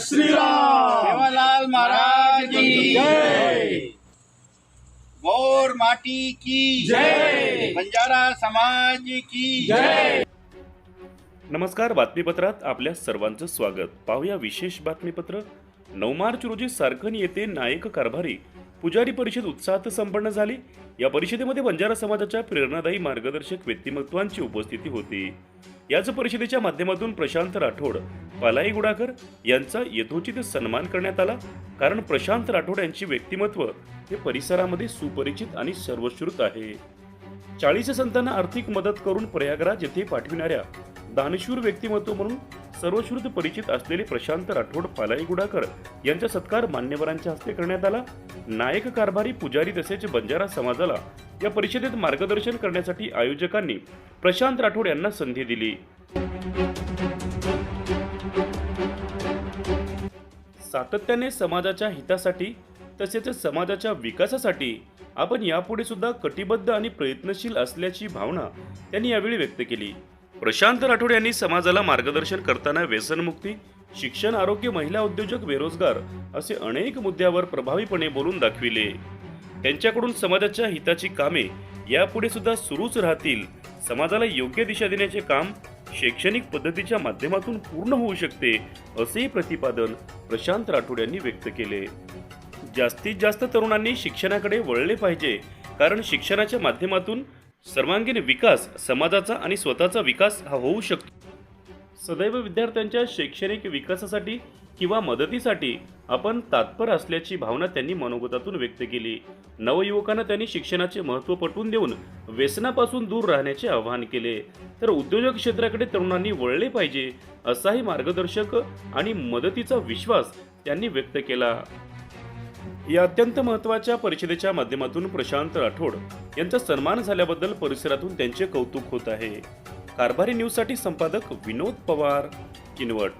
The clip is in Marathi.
श्रीराम! सेवालाल महाराज की जय। मोर माटी की जय. बंजारा समाज की जय। नमस्कार बातमीपत्रात आपल्या सर्वांचं स्वागत. पाहूया विशेष बातमीपत्र. नऊ मार्च रोजी सारखन येथे नायक कारभारी पुजारी परिषद उत्साहात संपन्न झाली. या परिषदेमध्ये बंजारा समाजाच्या प्रेरणादायी मार्गदर्शक व्यक्तिमत्वांची उपस्थिती होती. याच परिषदेच्या माध्यमातून प्रशांत राठोड पालाई गुडाकर यांचा यथोचित सन्मान करण्यात आला. कारण प्रशांत राठोड यांचे व्यक्तिमत्व हे परिसरामध्ये सुपरिचित आणि सर्वश्रुत आहे. चाळीस संतांना आर्थिक मदत करून प्रयागराज येथे पाठविणाऱ्या दानशूर व्यक्तिमत्व म्हणून सर्वश्रुत परिचित असलेले प्रशांत राठोड पालाई गुडाकर यांचा सत्कार मान्यवरांच्या हस्ते करण्यात आला. नायक कारभारी पुजारी तसेच बंजारा समाजाला या परिषदेत मार्गदर्शन करण्यासाठी आयोजकांनी प्रशांत राठोड यांना संधी दिली. सातत्याने समाजाच्या हितासाठी तसेच समाजाच्या विकासासाठी आपण यापुढे सुद्धा कटिबद्ध आणि प्रयत्नशील असल्याची भावना त्यांनी यावेळी व्यक्त केली. प्रशांत राठोड यांनी समाजाला मार्गदर्शन करताना व्यसनमुक्ती शिक्षण आरोग्य महिला उद्योजक बेरोजगार असे अनेक मुद्द्यावर प्रभावीपणे बोलून दाखविले. त्यांच्याकडून समाजाच्या हिताची कामे यापुढे सुद्धा सुरूच राहतील. समाजाला योग्य दिशा देण्याचे काम शैक्षणिक पद्धतीच्या माध्यमातून पूर्ण होऊ शकते असे प्रतिपादन प्रशांत राठोड यांनी व्यक्त केले. जास्तीत जास्त तरुणांनी शिक्षणाकडे वळले पाहिजे कारण शिक्षणाच्या माध्यमातून सर्वांगीण विकास समाजाचा आणि स्वतःचा विकास हा होऊ शकतो. सदैव विद्यार्थ्यांच्या शैक्षणिक विकासासाठी किंवा मदतीसाठी आपण तात्पर असल्याची भावना त्यांनी मनोगतातून व्यक्त केली. नवयुवकांना त्यांनी शिक्षणाचे महत्त्व पटवून देऊन व्यसनापासून दूर राहण्याचे आवाहन केले. तर उद्योजक क्षेत्राकडे तरुणांनी वळले पाहिजे असाही मार्गदर्शक आणि मदतीचा विश्वास त्यांनी व्यक्त केला. या अत्यंत महत्त्वाच्या परिषदेच्या माध्यमातून प्रशांत राठोड यांचा सन्मान झाल्याबद्दल परिसरातून त्यांचे कौतुक होत आहे. कारभारी न्यूजसाठी संपादक विनोद पवार किनवट.